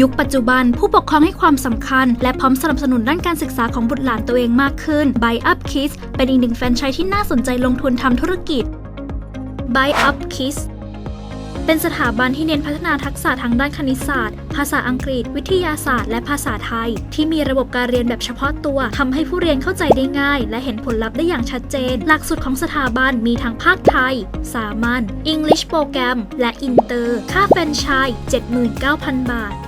ยุคปัจจุบันผู้ปกครองให้ความสำคัญ และพร้อมสนับสนุนด้านการศึกษาของบุตรหลานตัวเองมากขึ้น Buy Up Kids เป็นอีกหนึ่งแฟรนไชส์ที่น่าสนใจลงทุนทำธุรกิจ Buy Up Kids เป็นสถาบันที่เน้นพัฒนาทักษะทางด้านคณิตศาสตร์ ภาษาอังกฤษ วิทยาศาสตร์ และภาษาไทย ที่มีระบบการเรียนแบบเฉพาะตัวทำให้ผู้เรียนเข้าใจได้ง่าย และเห็นผลลัพธ์ได้อย่างชัดเจน หลักสูตรของสถาบันมีทั้งภาคไทย สามัญ English โปรแกรม และอินเตอร์ ค่าแฟรนไชส์79,000 บาท